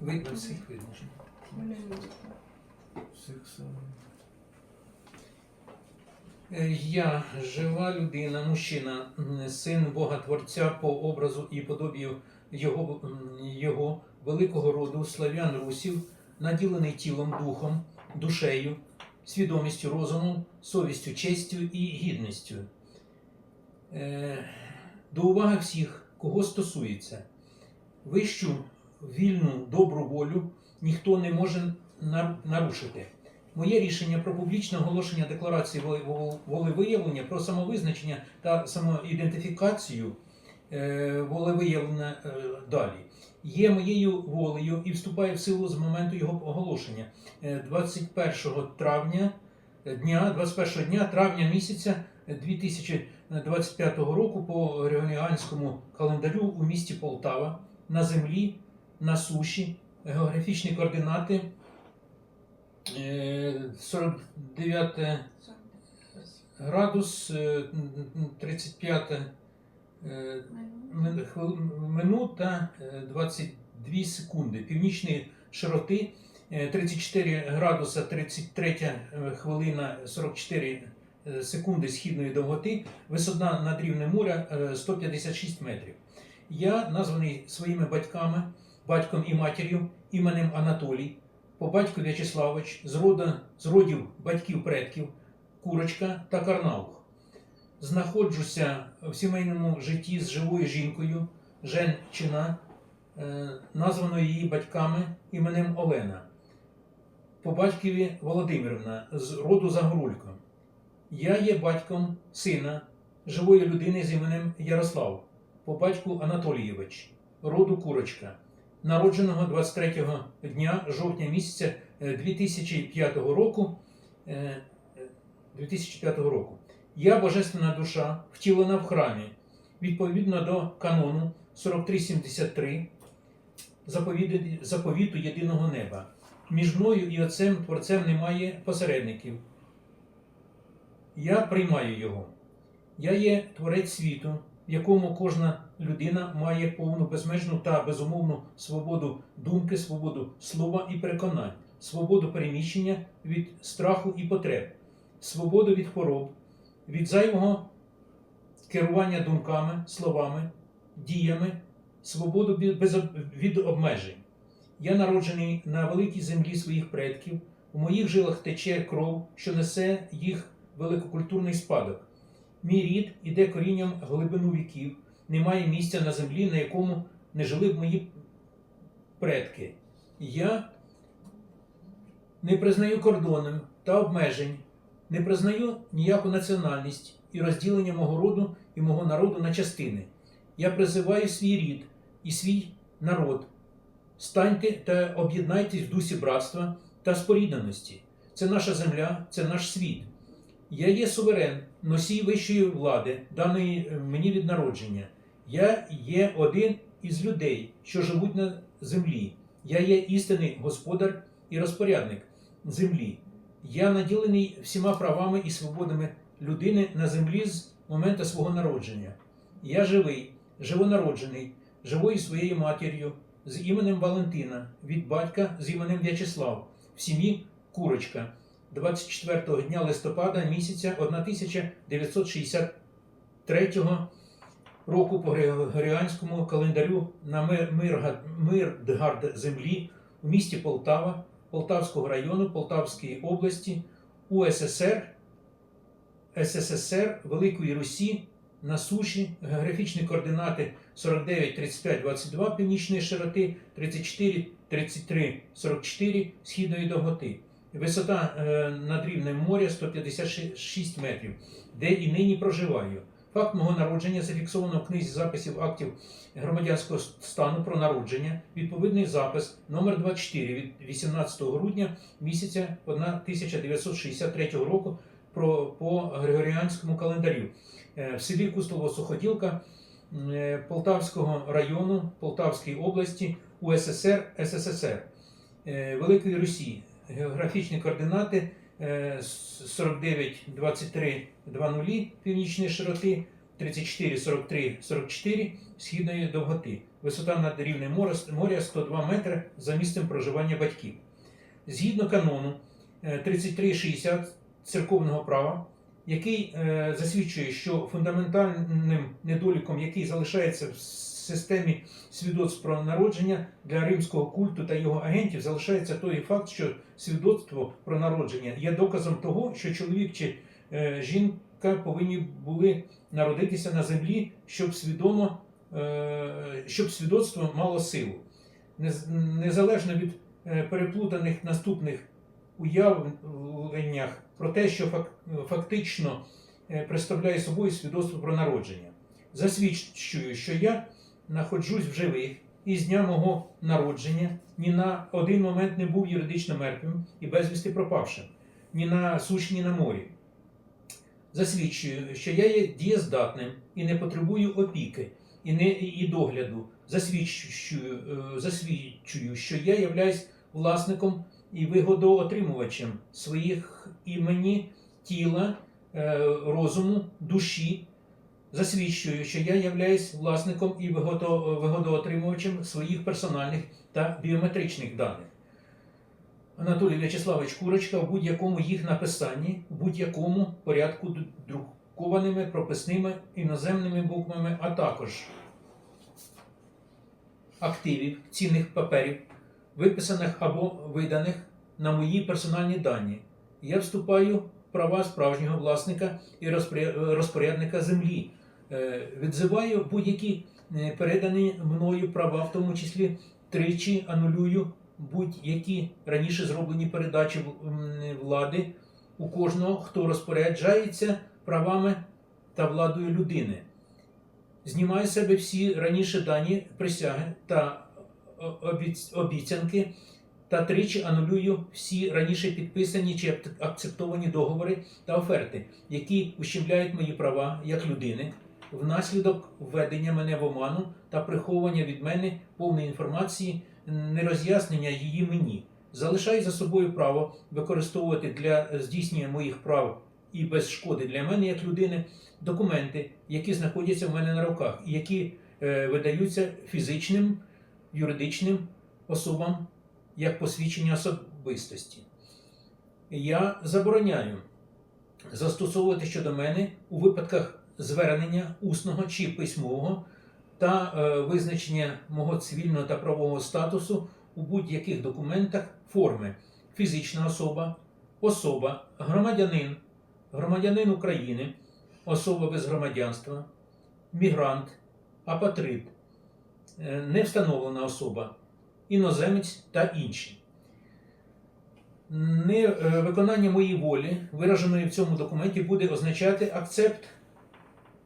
Видно всіх видно. Е, Я жива людина, мужчина, син Бога Творця по образу і подобію його, його великого роду славян русів, наділений тілом, духом, душею, свідомістю, розумом, совістю, честю і гідністю. Е, До уваги всіх, кого стосується, вищу вільну добру волю ніхто не може нар- нарушити. Моє рішення про публічне оголошення декларації волевиявлення про самовизначення та самоідентифікацію е, волевиявлення е, далі є моєю волею і вступає в силу з моменту його оголошення Е, 21 травня е, дня, 21 дня травня місяця 2025 року по григоріанському календарю у місті Полтава на землі, на суші, географічні координати е, 49 градус, е, м, 35 е, мин- минута е, 22 секунди. Північної широти е, 34 градуса 33 хвилина 44 е, секунди східної довготи, висота над рівнем моря е, 156 метрів. Я названий своїми батьками, батьком і матір'ю іменем Анатолій, по батьку В'ячеславович, з, рода, з родів батьків предків, Курочка та Карнаух. Знаходжуся в сімейному житті з живою жінкою, женщина, е, названою її батьками іменем Олена, по батькові Володимирівна з роду Загорулько. Я є батьком сина, живої людини з іменем Ярослав, по батьку Анатолійович, роду Курочка, народженого 23 дня жовтня місяця е, 2005 року. е, е, 2005 року. Я божественна душа, втілена в храмі, відповідно до канону 4373 заповіту єдиного неба. Між мною і Отцем Творцем немає посередників. Я приймаю його. Я є творець світу, в якому кожна людина має повну безмежну та безумовну свободу думки, свободу слова і переконань, свободу переміщення від страху і потреб, свободу від хвороб, від зайвого керування думками, словами, діями, свободу від- обмежень. Я народжений на великій землі своїх предків, у моїх жилах тече кров, що несе їх великокультурний спадок. Мій рід іде корінням глибину віків, немає місця на землі, на якому не жили б мої предки. Я не признаю кордонів та обмежень, не признаю ніяку національність і розділення мого роду і мого народу на частини. Я призиваю свій рід і свій народ. Станьте та об'єднайтесь в дусі братства та спорідненості. Це наша земля, це наш світ. Я є суверен, носій вищої влади, даної мені від народження. Я є один із людей, що живуть на землі. Я є істинний господар і розпорядник землі. Я наділений всіма правами і свободами людини на землі з моменту свого народження. Я живий, живонароджений, живою своєю матір'ю, з іменем Валентина, від батька з іменем В'ячеслав, в сім'ї Курочка, 24 дня листопада місяця 1963 року по Григоріанському календарю на Мир- Миргад- Мирдгард землі у місті Полтава, Полтавського району Полтавської області, УССР, СССР Великої Русі на суші, географічні координати 49 35 22 північної широти, 34 33 44 східної довготи. Висота е, над рівнем моря 156 метрів, де і нині проживаю. Факт мого народження зафіксовано в книзі записів актів громадянського стану про народження. Відповідний запис номер 24 від 18 грудня місяця 1963 року про, по Григоріанському календарю Е, в селі Кустолово-Суходілка е, Полтавського району Полтавської області УССР СССР е, Великої Русі. Географічні координати 49 23 20 північної широти, 34, 43, 44 східної довготи. Висота над рівнем моря, моря 102 метри за місцем проживання батьків. Згідно канону е, 3360 церковного права, який е, засвідчує, що фундаментальним недоліком, який залишається в системі свідоцтв про народження для римського культу та його агентів, залишається той факт, що свідоцтво про народження є доказом того, що чоловік чи е, жінка повинні були народитися на землі, щоб свідомо, е, щоб свідоцтво мало силу. Незалежно від е, переплутаних наступних уявленнях про те, що фак- фактично е, представляє собою свідоцтво про народження. Засвідчую, що я знаходжусь в живих і з дня мого народження ні на один момент не був юридично мертвим і безвісти пропавшим, ні на суші, ні на морі. Засвідчую, що я є дієздатним і не потребую опіки і, не, і догляду. Засвідчую, е, засвідчую, що я являюсь власником і вигодоотримувачем своїх імені, тіла, е, розуму, душі. Засвідчую, що я являюсь власником і вигодоотримувачем своїх персональних та біометричних даних. Анатолій В'ячеславович Курочка в будь-якому їх написанні, в будь-якому порядку друкованими, прописними іноземними буквами, а також активів, цінних паперів, виписаних або виданих на мої персональні дані. Я вступаю в права справжнього власника і розпорядника землі. Е, Відзиваю будь-які е, передані мною права, в тому числі тричі анулюю будь-які раніше зроблені передачі влади у кожного, хто розпоряджається правами та владою людини. Знімаю з себе всі раніше дані присяги та обіцянки та тричі анулюю всі раніше підписані чи акцептовані договори та оферти, які ущемляють мої права як людини внаслідок введення мене в оману та приховування від мене повної інформації, нероз'яснення її мені. Залишаю за собою право використовувати для здійснення моїх прав і без шкоди для мене як людини документи, які знаходяться в мене на руках, і які е, видаються фізичним, юридичним особам як посвідчення особистості. Я забороняю застосовувати щодо мене у випадках звернення усного чи письмового та е, визначення мого цивільного та правового статусу у будь-яких документах форми фізична особа, особа, громадянин, громадянин України, особа без громадянства, мігрант, апатрид, е, невстановлена особа, іноземець та інші. Не е, моєї волі, вираженої в цьому документі, буде означати акцепт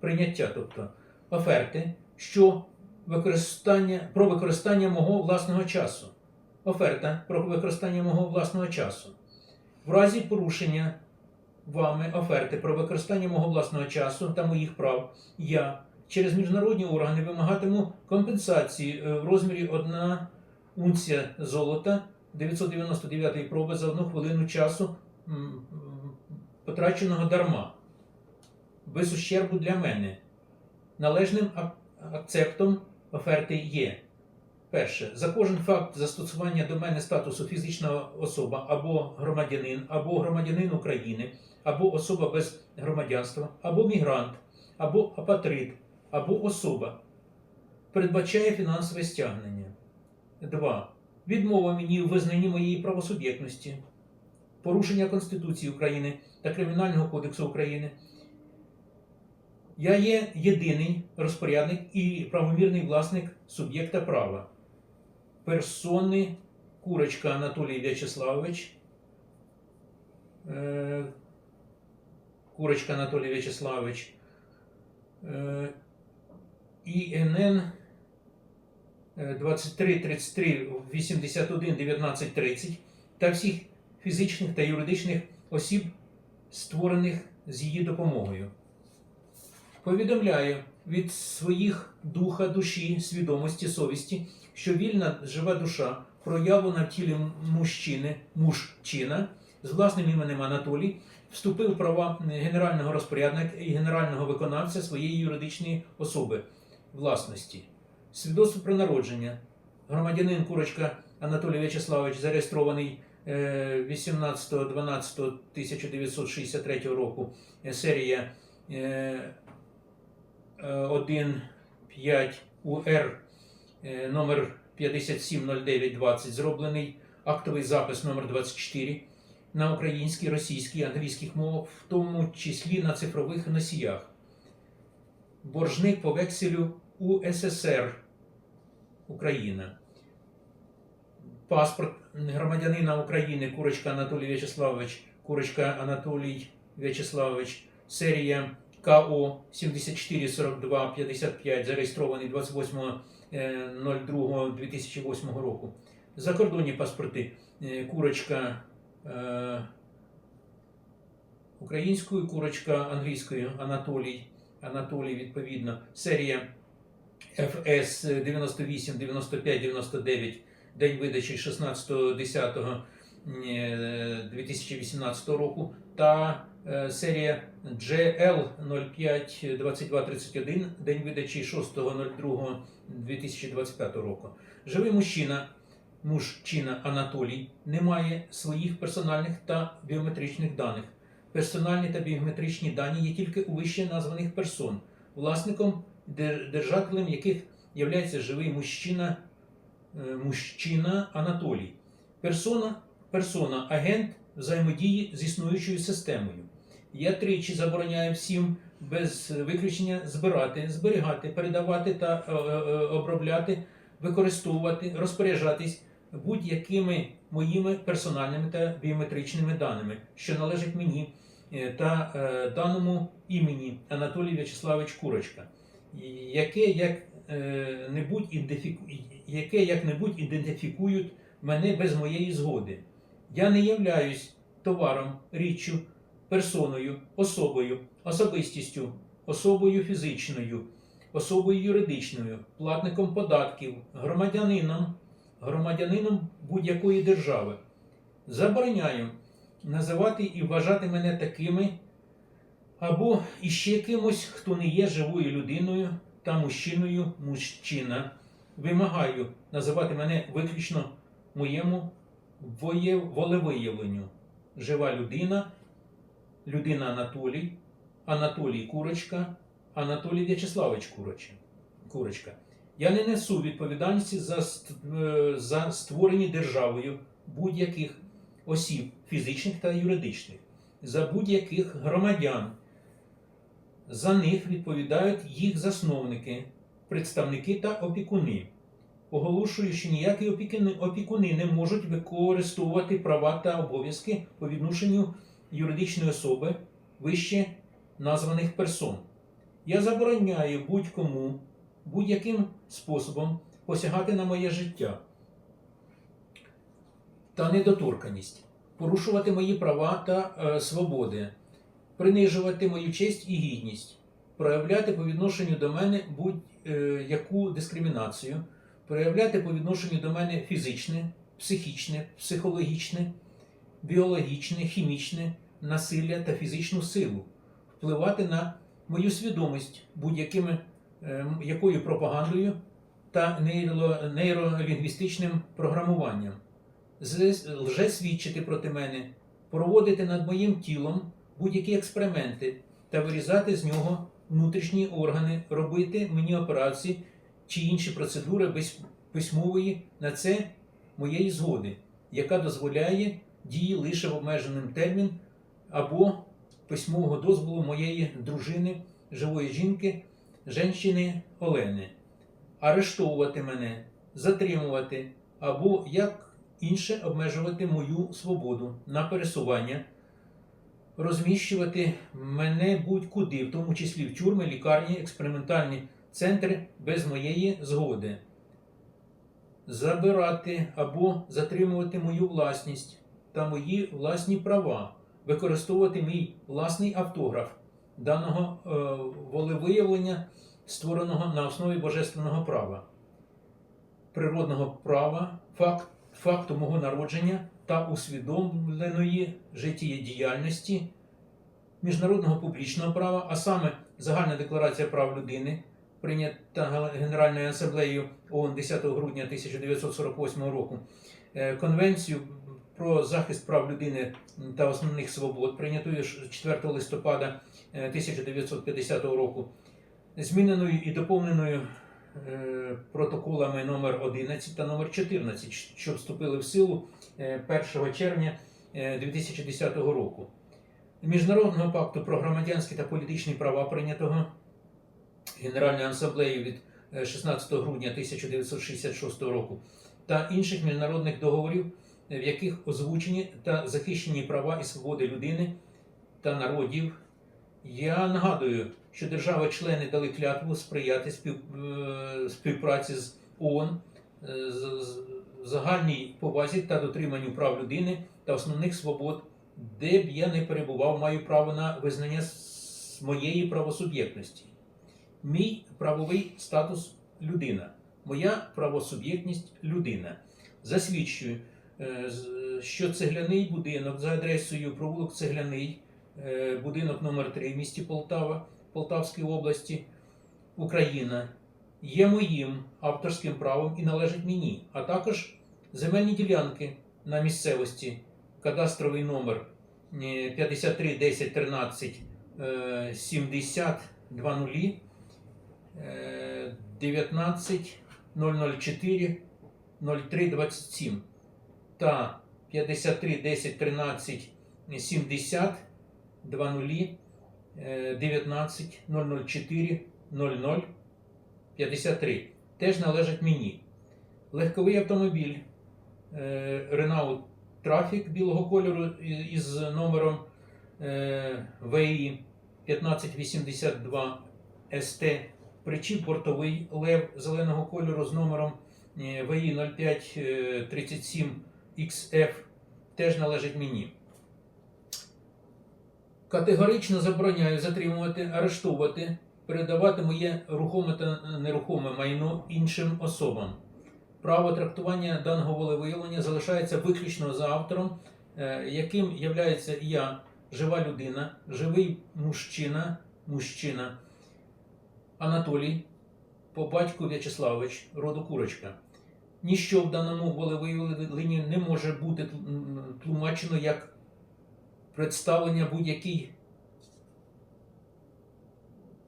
прийняття, тобто оферти, що використання, про використання мого власного часу. Оферта про використання мого власного часу. В разі порушення вами оферти про використання мого власного часу та моїх прав, я через міжнародні органи вимагатиму компенсації е, в розмірі 1 унція золота 999 проби за одну хвилину часу, потраченого дарма, без ущербу для мене. Належним акцептом оферти є. Перше, за кожен факт застосування до мене статусу фізична особа або громадянин, або громадянин України, або особа без громадянства, або мігрант, або апатрид, або особа передбачає фінансове стягнення. 2. Відмова мені у визнанні моєї правосуб'єктності, порушення Конституції України та Кримінального кодексу України. Я є єдиний розпорядник і правомірний власник суб'єкта права. Персони Курочка Анатолій В'ячеславович. Е, Курочка Анатолій В'ячеславович. ІНН 23 33 81 19 30 та всіх фізичних та юридичних осіб, створених з її допомогою. Повідомляю від своїх духа, душі, свідомості, совісті, що вільна жива душа, проявлена в тілі мужчини, мужчина, з власним іменем Анатолій вступив права генерального розпорядника і генерального виконавця своєї юридичної особи власності. Свідоцтво про народження. Громадянин Курочка Анатолій В'ячеславович зареєстрований е, 18.12.1963 року. Е, Серія е, е, 1.5 УР е, номер 570920 зроблений актовий запис номер 24 на українській, російській, англійських мовах, в тому числі на цифрових носіях. Боржник по векселю УССР Україна. Паспорт громадянина України Курочка Анатолій В'ячеславович, Курочка Анатолій В'ячеславович, серія КО 744255, зареєстрований 28.02.2008 року. Закордонні паспорти. Е, Курочка е, українською, Курочка англійською Анатолій, Анатолій відповідно, серія ФС 98 95 99 день видачі 16.10.2018 року та е, серія GL 05 22 31 день видачі 6.02.2025 року. Живий мужчина, мужчина Анатолій, не має своїх персональних та біометричних даних. Персональні та біометричні дані є тільки у вище названих персон, власником держателем яких є живий мужчина, е, мужчина Анатолій. Персона, персона, агент взаємодії з існуючою системою. Я тричі забороняю всім без виключення збирати, зберігати, передавати та е, е, е, обробляти, використовувати, розпоряджатись будь-якими моїми персональними та біометричними даними, що належать мені та даному імені Анатолій В'ячеславович Курочка, яке як е, небудь як-небудь ідентифікують мене без моєї згоди. Я не являюсь товаром, річчю, персоною, особою, особистістю, особою фізичною, особою юридичною, платником податків, громадянином, громадянином будь-якої держави. Забороняю називати і вважати мене такими або іще кимось, хто не є живою людиною та мужчиною мужчина. Вимагаю називати мене виключно моєму волевиявленню. Жива людина, людина Анатолій, Анатолій Курочка, Анатолій В'ячеславович Курочка. Я не несу відповідальності за, е, за створені державою будь-яких осіб фізичних та юридичних, за будь-яких громадян. За них відповідають їх засновники, представники та опікуни. Оголошую, що ніякі опікуни, не можуть використовувати права та обов'язки по відношенню юридичної особи вище названих персон. Я забороняю будь-кому будь-яким способом посягати на моє життя та недоторканість, порушувати мої права та е, свободи, принижувати мою честь і гідність, проявляти по відношенню до мене будь-яку дискримінацію, проявляти по відношенню до мене фізичне, психічне, психологічне, біологічне, хімічне насилля та фізичну силу, впливати на мою свідомість будь-якими е, якою пропагандою та нейролінгвістичним програмуванням, лжесвідчити проти мене, проводити над моїм тілом будь-які експерименти та вирізати з нього внутрішні органи, робити мені операції чи інші процедури без письмової на це моєї згоди, яка дозволяє дії лише в обмеженим термін або письмового дозволу моєї дружини, живої жінки, женщини Олени, арештовувати мене, затримувати або як інше обмежувати мою свободу на пересування, розміщувати мене будь-куди, в тому числі в тюрми, лікарні, експериментальні центри без моєї згоди, забирати або затримувати мою власність та мої власні права, використовувати мій власний автограф даного е, волевиявлення, створеного на основі божественного права, природного права, факт, факту мого народження та усвідомленої життєдіяльності міжнародного публічного права, а саме Загальна декларація прав людини, прийнята Генеральною асамблеєю ООН 10 грудня 1948 року, е, Конвенцію про захист прав людини та основних свобод, прийнятою 4 листопада е, 1950 року, зміненою і доповненою е, протоколами номер 11 та номер 14, що вступили в силу е, 1 червня е, 2010 року. Міжнародного пакту про громадянські та політичні права, прийнятого Генеральною асамблеєю від е, 16 грудня 1966 року, та інших міжнародних договорів, е, в яких озвучені та захищені права і свободи людини та народів. Я нагадую, що держави-члени дали клятву сприяти е, співпраці з ООН, е, з- загальній повазі та дотриманню прав людини та основних свобод, де б я не перебував, маю право на визнання моєї правосуб'єктності. Мій правовий статус людина, моя правосуб'єктність людина. Засвідчую, е, що цегляний будинок за адресою провулок Цегляний, е, будинок номер 3 в місті Полтава, Полтавській області, Україна, є моїм авторським правом і належить мені, а також земельні ділянки на місцевості, кадастровий номер е, 53 10 13 е, 70 20 е, 19 004 03 27 та 53 10 13 70 20 е, 19 004 00 53 теж належать мені. Легковий автомобіль е, Renault Traffic білого кольору із номером ВІ 1582 СТ, причіп бортовий лев зеленого кольору з номером ВІ 0537 XF теж належить мені. Категорично забороняю затримувати, арештовувати, передавати моє рухоме та нерухоме майно іншим особам. Право трактування даного волевиявлення залишається виключно за автором, е, яким являється я, жива людина, живий мужчина, мужчина Анатолій, по батьку В'ячеславович, роду Курочка. Ніщо в даному волевиявленні не може бути тлумачено як представлення будь-якій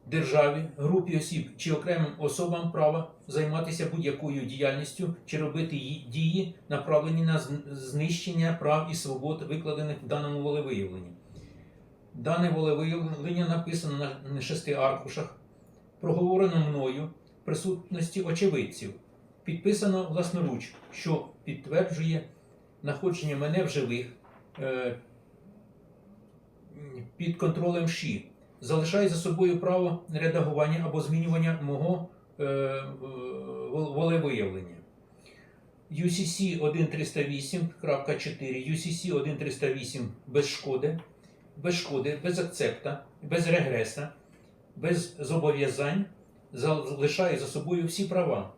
державі, групі осіб чи окремим особам права займатися будь-якою діяльністю чи робити її дії, направлені на знищення прав і свобод, викладених в даному волевиявленні. Дане волевиявлення написано на- на шести аркушах, проговорено мною в присутності очевидців, підписано власноруч, що підтверджує знаходження мене в живих е, під контролем ШІ. Залишає за собою право редагування або змінювання мого е, волевиявлення. UCC 1308.4, UCC 1308 без шкоди, без шкоди, без акцепта, без регреса, без зобов'язань залишає за собою всі права.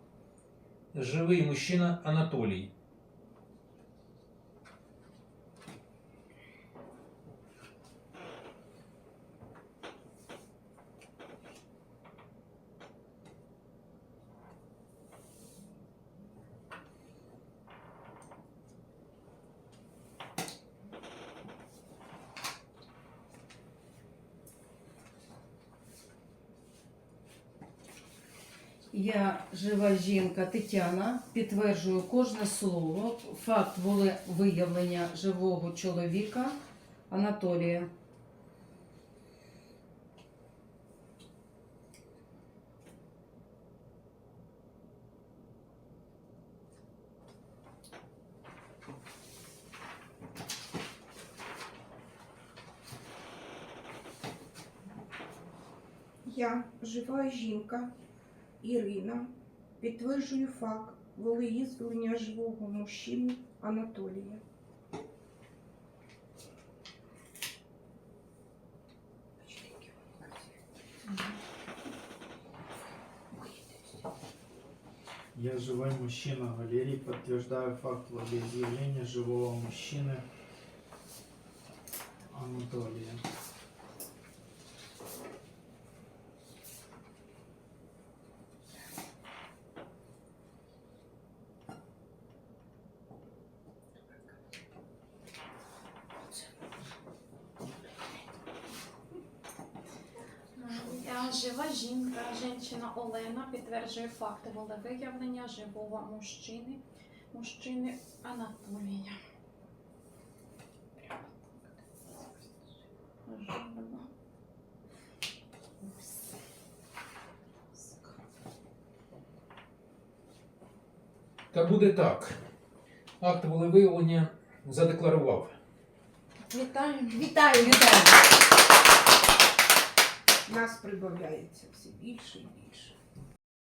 Живий мужчина Анатолій. Я жива жінка Тетяна, підтверджую кожне слово, факт волевиявлення живого чоловіка Анатолія. Я, жива жінка Ірина, підтверджую факт волеїзвлення живого мужчини Анатолія. Я живой мужчина Валерий, подтверждаю факт волеизъявления живого мужчины Анатолия. Жива жінка, жінчина Олена підтверджує факти волевиявлення живого мужчини, мужчини Анатолія. Та буде так. Акт волевиявлення задекларував. Вітаю. Вітаю, вітаю! Нас прибавляється все більше і більше.